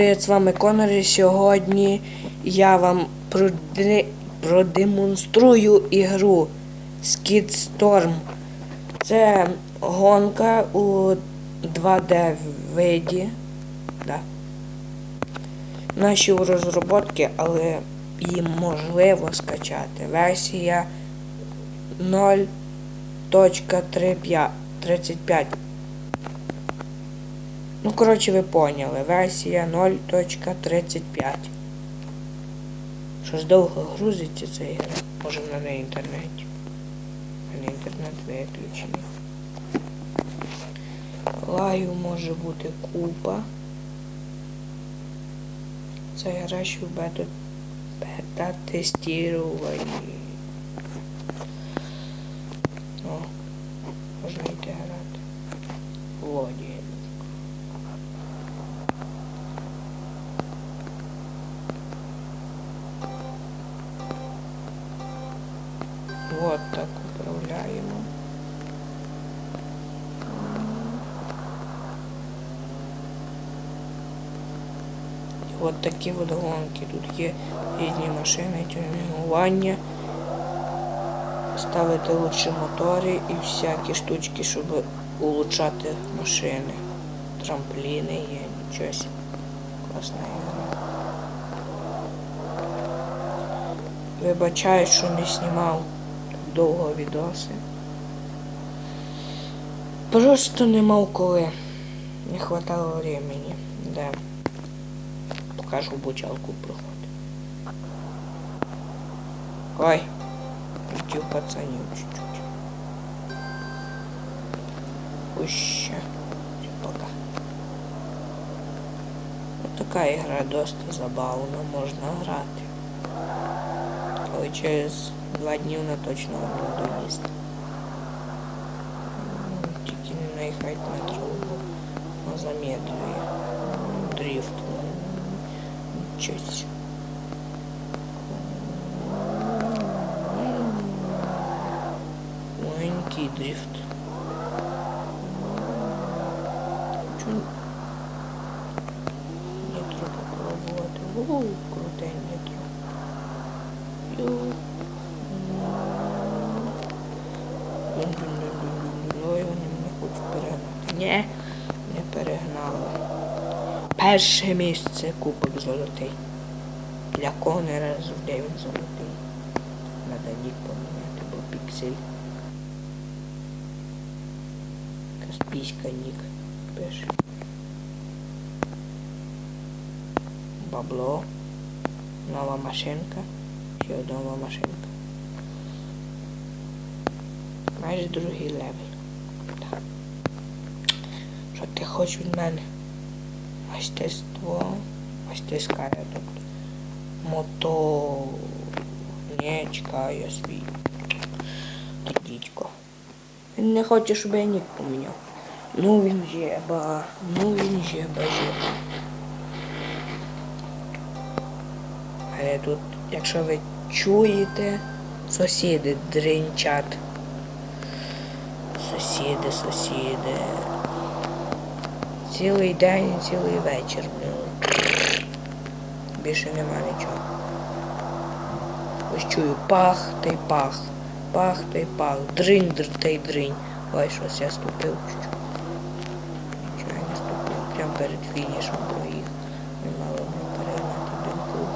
привіт, з вами Конор і сьогодні я вам проде- продемонструю ігру Skid Storm. Це гонка у 2D виді. Да. Наші у розробки, але їм можливо скачати. Версія 0.35. Ну, коротше, ви поняли. Версія 0.35. Щось довго грузиться ця ігра. Може вона на інтернеті. А на інтернет виключений. Лаю може бути купа. Це гра, що бета, бета тестіруванні. О, можна йти грати. Лоді. От такі от гонки. Тут є різні машини, тюнінгування. Ставити лучші мотори і всякі штучки, щоб улучшати машини. Трампліни є, нічого. себе. Класна ігра. Вибачаю, що не знімав довго відоси. Просто не мав коли. Не хватало времени. Да. Покажу бучалку проходить. Ой. Идти пацанів чуть-чуть. Пуща. Пока. Вот така ігра досить забавна, можна грати. Але через два дні вона точно не доїсть. М, Тільки не наїхать на трубу. Вона замедлює. Щось. Маленький дрифт. Чу... Нітро попробувати. О, круте нітро. Ю. Ой, вони мене хочуть перегнати. Ні, не. Перше місце кубок золотий. Для Конера завжди він золотий. Надо нік поміняти, бо піксель. Каспійська нік пише. Бабло. Нова машинка. Ще одна машинка. Майже другий левел. Так. Що ти хочеш від мене? Мастерство. Мастерська, тобто. Мото. Не чекаю свій. Дідько. Він не хоче, щоб я нік поміняв. Ну він жеба. Ну він жеба жеба. Але тут, якщо ви чуєте, сусіди дринчать. Сусіди, сусіди. Цілий день, і цілий вечір. Більше нема нічого. Ось чую пах та й пах. Пах та й пах. Дринь др та й дринь. Ой, щось я ступив. Нічого я не ступив. Прямо перед фінішем проїхав. Не не перегнати один круг.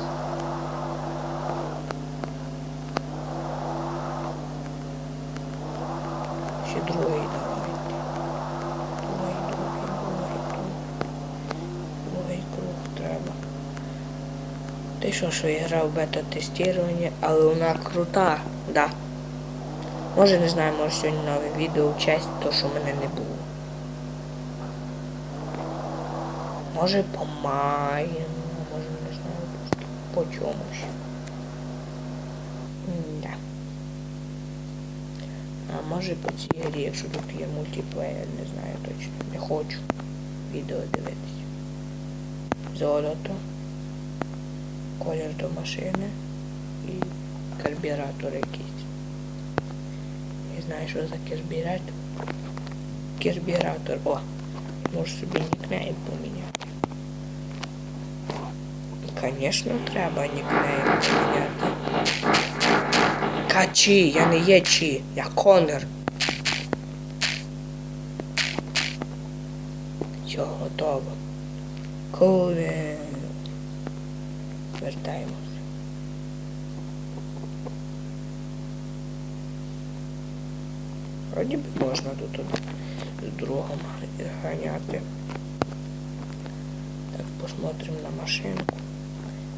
Ще другий давайте. Другий, другий, другий круг. Другий круг треба. Ти що, я грав в бета-тестуванні, але вона крута, да. Може не знаю, може сьогодні нове відео в честь, то що мене не було. Може по маю, може не знаю, просто по чомусь. М-да. А може по цій грі, якщо тут є мультиплеєр, не знаю точно. Не хочу відео дивитися. Золото. Колір до машини і карбюратор якийсь. Не знаю, що за карбюратор. Карбюратор. О, можу собі нікнейм поміняти. Звісно, треба нікнейм поміняти. Качі, я не є чі, я Конор. Все, готово. Куди? Вертаємось. Вроді би можна тут с другом ганяти. Так, посмотрим на машинку.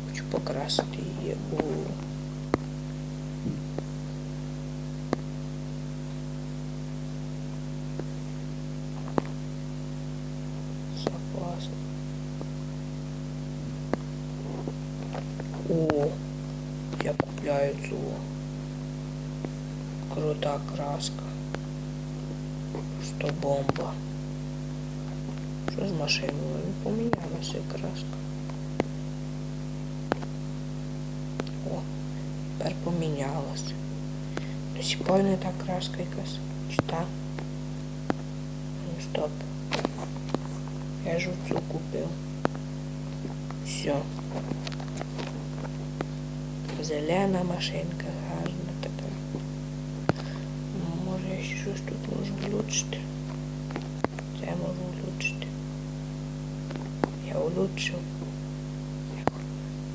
Хочу покрасити її у запас. О, я купляю цю. Крута краска. Просто бомба. Що з машиною? Не помінялася краска. О, тепер помінялася. До сих пор не та краска якась. Чи та? Ну стоп. Я ж оцю купив. Все. Зелена машинка, гарна така. Ну, Може щось тут можу влучити. Це можу влучити. Я влучив.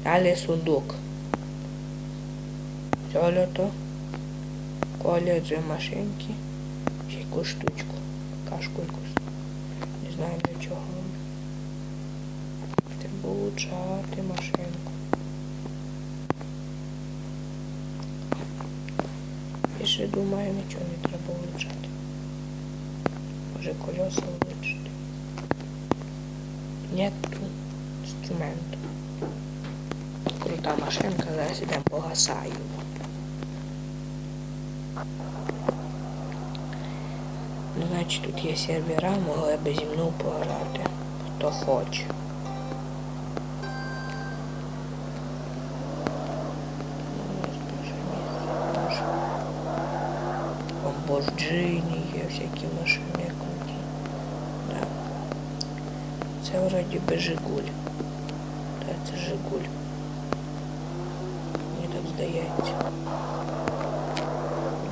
Далі сундук. Золото. Коледжі машинки. Ще якусь штучку. Кашку якусь. Не знаю для чого. Треба влучати машинку. Ще думаю, нічого не треба влучати. Може колеса влучити. Нету інструменту. Крута машинка, зараз ідемо погасаю. Ну, значить, тут є сервера, могли би зі мною пограти. Хто хоче. Ламборджині є всякі машини круті. Да. Це вроді би Жигуль. Так, це Жигуль. Мені так здається.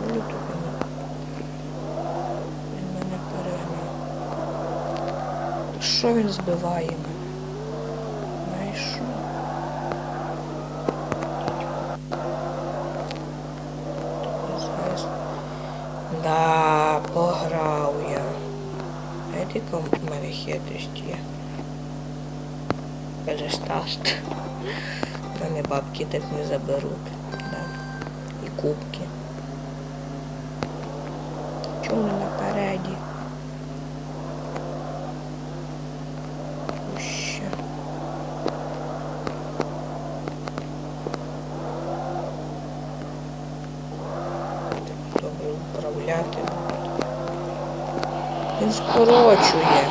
Ну, тут він, мене. Що він збиває мене? Знаєш що? Зараз. Да, пограв я. Знаєте, яка в мене хитрість є? Перестаст. Мене бабки так не заберуть. Да. І кубки. Чому напереді? Добре управляти. Він скорочує.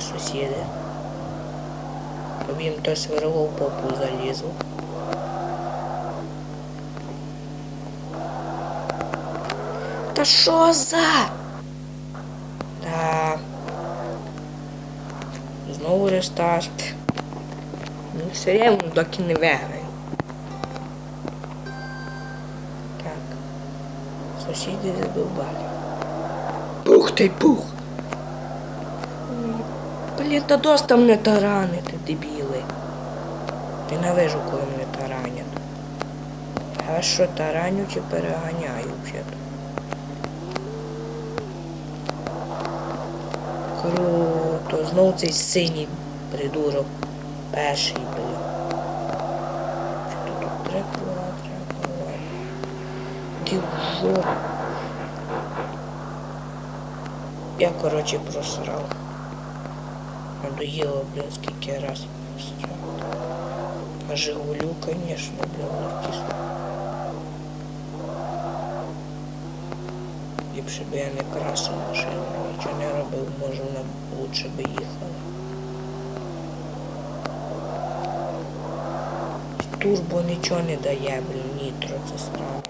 Довбані сусіди. Їм то сверло в попу залізло. Та що за? Да. Знову рестарт. Ну, все рівно доки не виграю. Так. Сусіди задовбали. Пух ти пух. Доста мене таранити, дебіли. Ненавижу, коли мене таранять. А що тараню чи переганяю взагалі? Круто. Знову цей синій придурок. Перший, блін. Що тут круга треба? Ді. Я, короче, просрав. Надоело, блин, скільки раз. А Жигулю, конечно, блин, не втисну. Ліпше б я не красив машину, нічого не робив, може вона лучше би їхала. Турбо нічого не дає, блін, нітро це справа.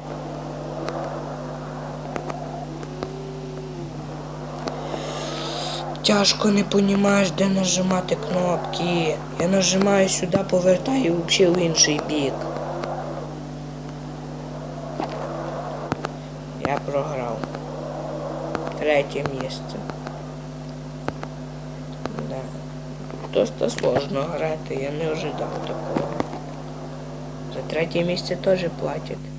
Тяжко не понімаєш, де нажимати кнопки. Я нажимаю сюди, повертаю взагалі в інший бік. Я програв. Третє місце. Да. Досить сложно грати, я не ожидав такого. За третє місце теж платять.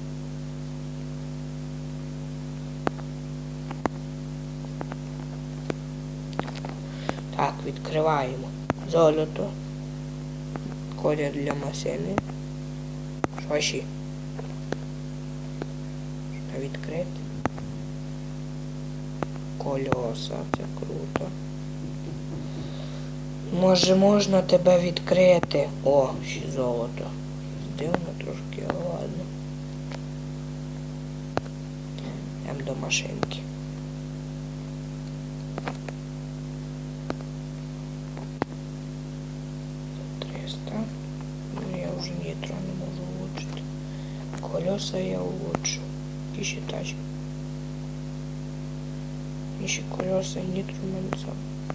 Так, відкриваємо. Золото. Колір для машини. Ще? Що відкрити? Кольоса, це круто. Може можна тебе відкрити? О, ще золото. Дивно трошки, але ладно. Йдемо до машинки. Я улучшу. Тачки. І ще колеса нітро в мене за-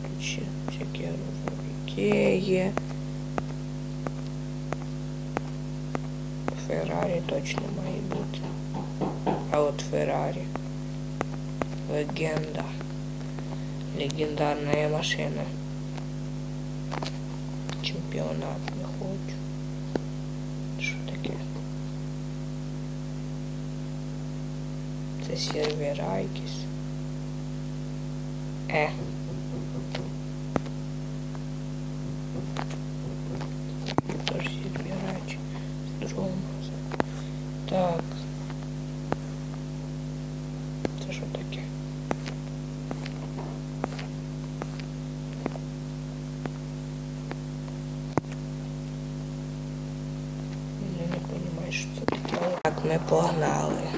Тут ще всякі розовики є. Феррарі точно має бути. А от Феррарі. Легенда. Легендарная машина. Чемпіонат не хочу. Що таке? Це сервера якісь. Е. Тож сервера чи з. Так. Це що таке? Я не розумію, що це таке. Так, ми погнали.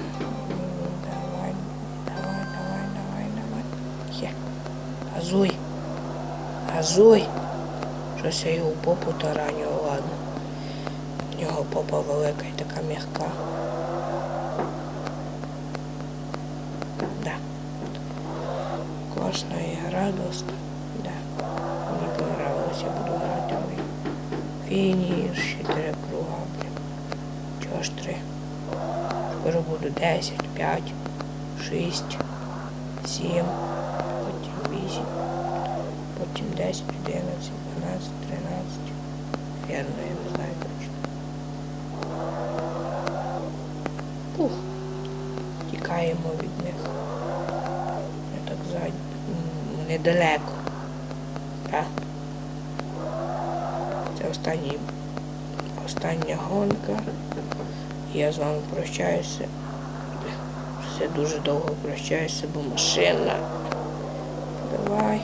Газуй. Газуй. Щось я його попу тараню, ладно. В нього попа велика і така м'яка. Да. Класна ігра досить. Да. Мені понравилось, я буду грати в неї. Фініш, 4 круга, блін. Чого ж три? Скоро буду 10, 5, 6, 7, 10, 11, 12, 13. Вірно, я не знаю точно. Ух. Тікаємо від них. Я так м, Недалеко. Так. Це останній, остання гонка. Я з вами прощаюся. Все дуже довго прощаюся, бо машина. Давай.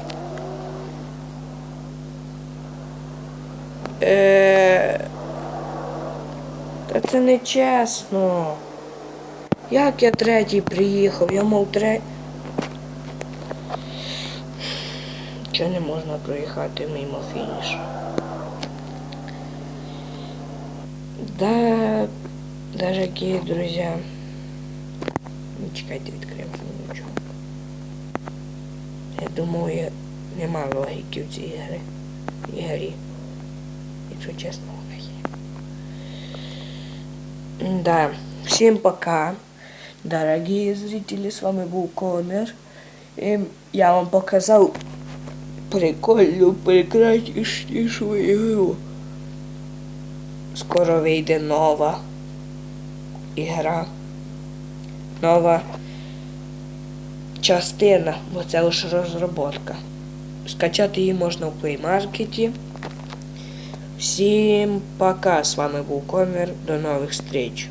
Е... Та це не чесно. Як я третій приїхав? Я мов третій. Чого не можна проїхати мимо фінішу? Да, дорогие друзья. Не чекайте відкрив нічого. Я думаю, нема логіки в цій ігри. ігрі. Якщо чесно, вона. Да. Всім пока. Дорогие зрители, с вами был Конер. И я вам показал прикольну, прекраснішу ігру. Скоро вийде нова ігра. Нова частина, бо це лише розробка. Скачати її можна в Play Market. Всім пока! С вами був Комер. До нових зустріч.